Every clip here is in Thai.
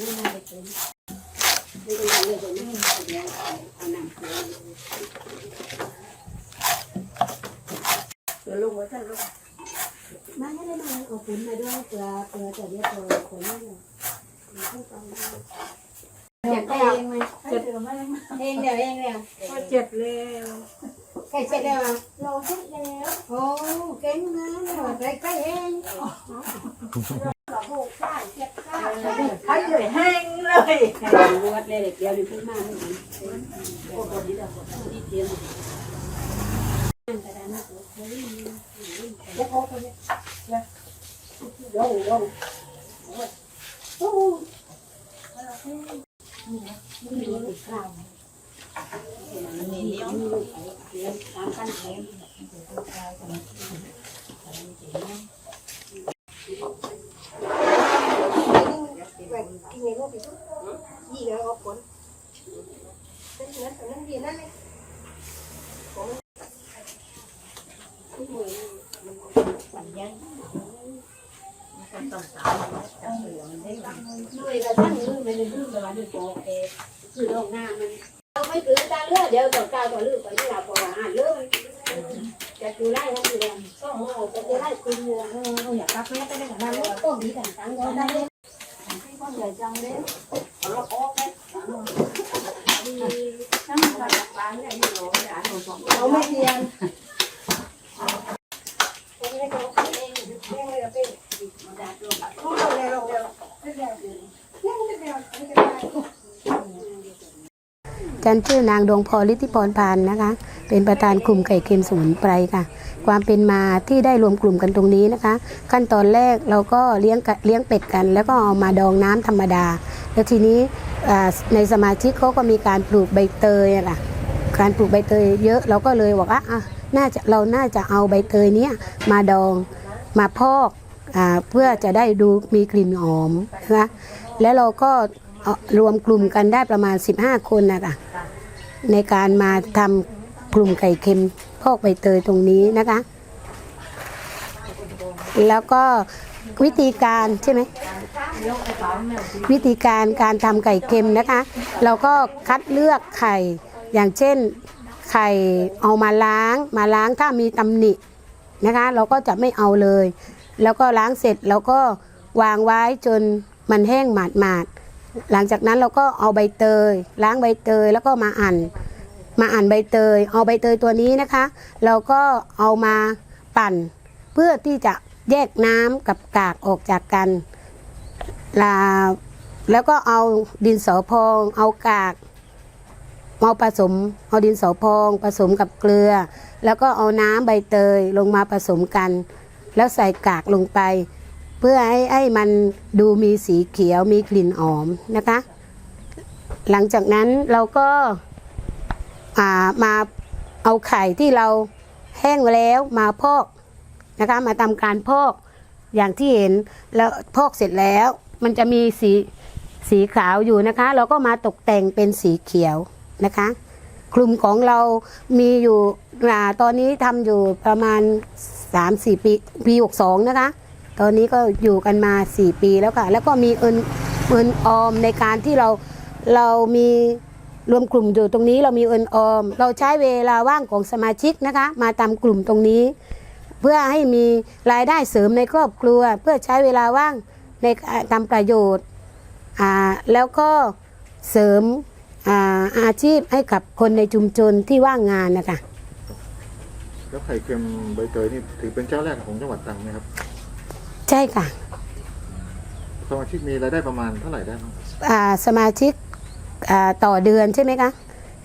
กินไม่ได้เลยไม่ได้เลยเดี๋ยวนี้เดี๋ยวเอาน้ำเกลือเกลือลงไว้ซะลูกมาให้ได้มาเอาปุ๋ยมาด้วยเกลือเกลือจะเรียกตัวคนนี้เลยเจ็บเองไหมเจ็บเองเดี๋ยวเองเดี๋ยวก็เจ็บแล้วใกล้เสร็จแล้วอะเราเสร็จแล้วโอ้เก่งนะเนี่ยใกล้ใกล้เอง ได้เกี่ยวนี่พูดมากไม่ดีโอ้โหนี่ดอกนี่เทียมกินยังไงก็ไปทุก ยี่แล้วก็ผลเป็นนั้นแต่นั้นดีนั่นเลยของที่มือมันยังต้องต้องสาวต้องเหลืองได้ยังด้วยกระทั่งมือมันเป็นรูปแบบว่าดูโปเกคือโรงงานมันเราไม่ถือตาเลือดเดี๋ยวต่อตาต่อเลือดไปที่เราพออ่านเลือดจะดูไล่ก็คือสองมองจะดูไล่คุณเงินเขาอยากรับแม่ไปได้กาบนางต้อมดีแต่งตั้งก็ได้ เร็วเร็วเร็วจันชื่อนางดวงพรฤทธิพรพานนะคะ เป็นประธานกลุ่มไก่เค็มสมุนไพรค่ะ ความเป็นมาที่ได้รวมกลุ่มกันตรงนี้นะคะ ขั้นตอนแรกเราก็เลี้ยงเลี้ยงเป็ดกัน แล้วก็เอามาดองน้ำธรรมดา แล้วทีนี้ในสมาชิกเขาก็มีการปลูกใบเตยอะค่ะ การปลูกใบเตยเยอะเราก็เลยบอกว่าอะน่าจะเราน่าจะเอาใบเตยเนี้ยมาดองมาพอกอาเพื่อจะได้ดูมีกลิ่นหอมนะแล้วเราก็รวมกลุ่มกันได้ประมาณ 15 คนนะคะในการมาทำกลุ่มไก่เค็มพอกใบเตยตรงนี้นะคะ แล้วก็วิธีการใช่ไหมวิธีการการทำไก่เค็มนะคะ เราก็คัดเลือกไข่ อย่างเช่นไข่เอามาล้างมาล้างถ้ามีตำหนินะคะ เราก็จะไม่เอาเลย แล้วก็ล้างเสร็จเราก็วางไว้จนมันแห้งหมาดหมาดๆหลังจากนั้นเราก็เอาใบเตย ล้างใบเตยแล้วก็มาอั่น มาอั่นใบเตย เอาใบเตยตัวนี้นะคะ เราก็เอามาปั่น เพื่อที่จะแยกน้ำกับกากออกจากกันลาแล้วก็เอาดินสอพอง เอากาก มาผสมเอาดินสอพองผสมกับเกลือ แล้วก็เอาน้ำใบเตยลงมาผสมกัน แล้วใส่กากลงไป เพื่อให้ให้มันดูมีสีเขียวมีกลิ่นหอมนะคะ หลังจากนั้นเราก็ามาเอาไข่ที่เราแห้งแล้วมาพอกนะคะมาทำการพอกอย่างที่เห็นแล้วพอกเสร็จแล้ว มันจะมีสีสีขาวอยู่นะคะ เราก็มาตกแต่งเป็นสีเขียว นะคะ กลุ่มของเรามีอยู่ตอนนี้ทำอยู่ประมาณ 3-4 ปีปี62 นะคะ ตอนนี้ก็อยู่กันมา 4 ปีแล้วค่ะ แล้วก็มีเอินเอินออมในการที่เราเรามีรวมกลุ่มอยู่ตรงนี้เรามีเอินออม เราใช้เวลาว่างของสมาชิกนะคะ มาทำกลุ่มตรงนี้ เพื่อให้มีรายได้เสริมในครอบครัว เพื่อใช้เวลาว่างในการทำประโยชน์แล้วก็เสริม อาอาชีพให้กับคนในชุมชนที่ว่างงานนะคะแล้วไข่เค็มใบเตยนี่ถือเป็นเจ้าแรกของจังหวัดตรังไหมครับใช่ค่ะ สมาชิกมีรายได้ประมาณเท่าไหร่ได้บ้างอ่าสมาชิกอ่าต่อเดือนใช่ไหมคะ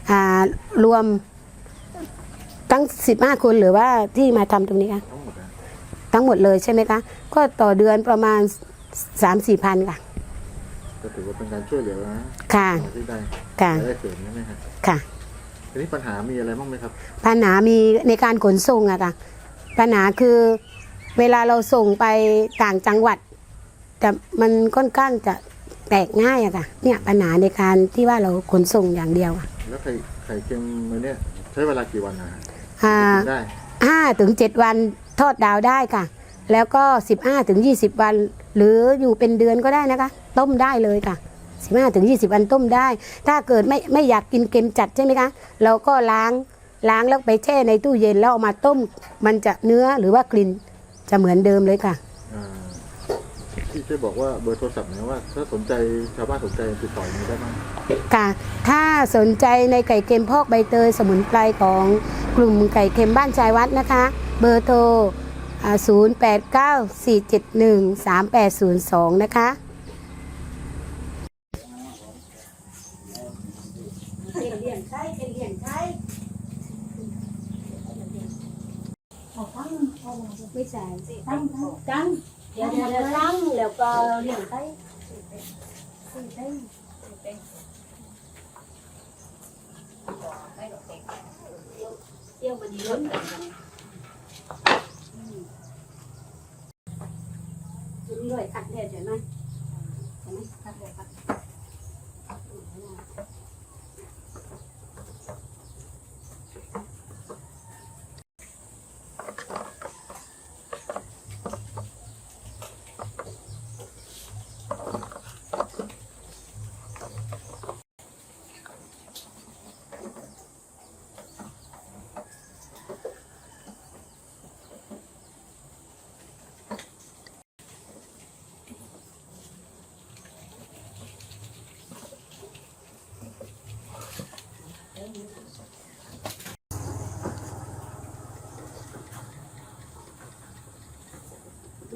อ่ารวมตั้ง 15 คนหรือว่าที่มาทำตรงนี้คะทั้งหมดนะทั้งหมดเลยใช่ไหมคะ ก็ต่อเดือนประมาณ 3-4พันค่ะ ก็ถือว่าเป็นการช่วยเหลือนะค่ะสมาชิกได้ค่ะ รายได้เสริมใช่ไหมครับค่ะ ทีนี้ปัญหามีอะไรบ้างไหมครับ ปัญหามีในการขนส่งอะค่ะ ปัญหาคือเวลาเราส่งไปต่างจังหวัด แต่มันค่อนข้างจะแตกง่ายอะค่ะ เนี่ยปัญหาในการที่ว่าเราขนส่งอย่างเดียวอะแล้วไข่ไข่เค็มอันเนี้ยใช้เวลากี่วันนะฮะอ่าได้ห้าถึงเจ็ดวันทอดดาวได้ค่ะ แล้วก็ 15ถึง20 วัน หรืออยู่เป็นเดือนก็ได้นะคะ ต้มได้เลยค่ะ 15ถึง20 วันต้มได้ ถ้าเกิดไม่ไม่อยากกินเค็มจัดใช่ไหมคะ เราก็ล้างล้างแล้วไปแช่ในตู้เย็นแล้วเอามาต้ม มันจะเนื้อหรือว่ากลิ่นจะเหมือนเดิมเลยค่ะอ่าที่ช่วยบอกว่าเบอร์โทรศัพท์หน่อยว่า ถ้าสนใจชาวบ้านสนใจติดต่อยังไงได้บ้างค่ะ ถ้าสนใจในไก่เค็มพอกใบเตยสมุนไพรของกลุ่มไก่เค็มบ้านชายวัดนะคะ เบอร์โทรอ่า 0894713802 นะคะเป็นเลี้ยงไข่เป็นเลี้ยงไม่ใช่ตั้งตั้งเดี๋ยวเดี๋ยวเดี๋ยวตั้งแล้วก็เลี้ยงไข่เที่ยวมันเยอะกันนี่ ด้วยคัดแท้ใช่ไหมใช่ไหมคัดแท้คัด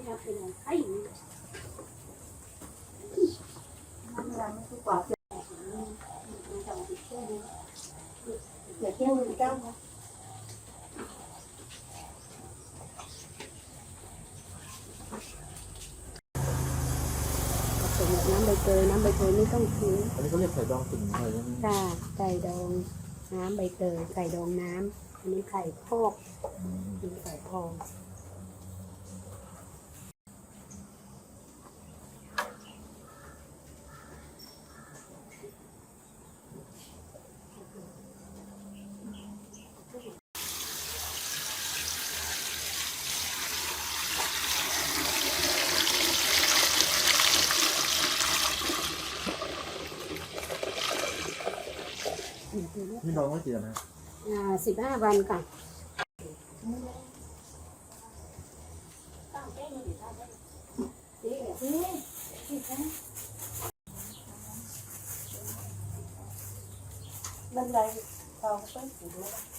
ไม่เอาไปไหนไอ้มันมันทุกกว่าเดี๋ยวเที่ยวมันเจ้าผสมกับน้ำใบเตยน้ำใบเตยไม่ต้องทิ้งอันนี้เขาเรียกไข่ดองสมุนไพรใช่ไหมค่ะไก่ดอง น้ำใบเตยไก่ดองน้ำอันนี้ไข่พอกมีไก่พอง นี่ดองไว้กี่วันนะอ่าสิบห้าวันค่ะบันไดเขาไปสูง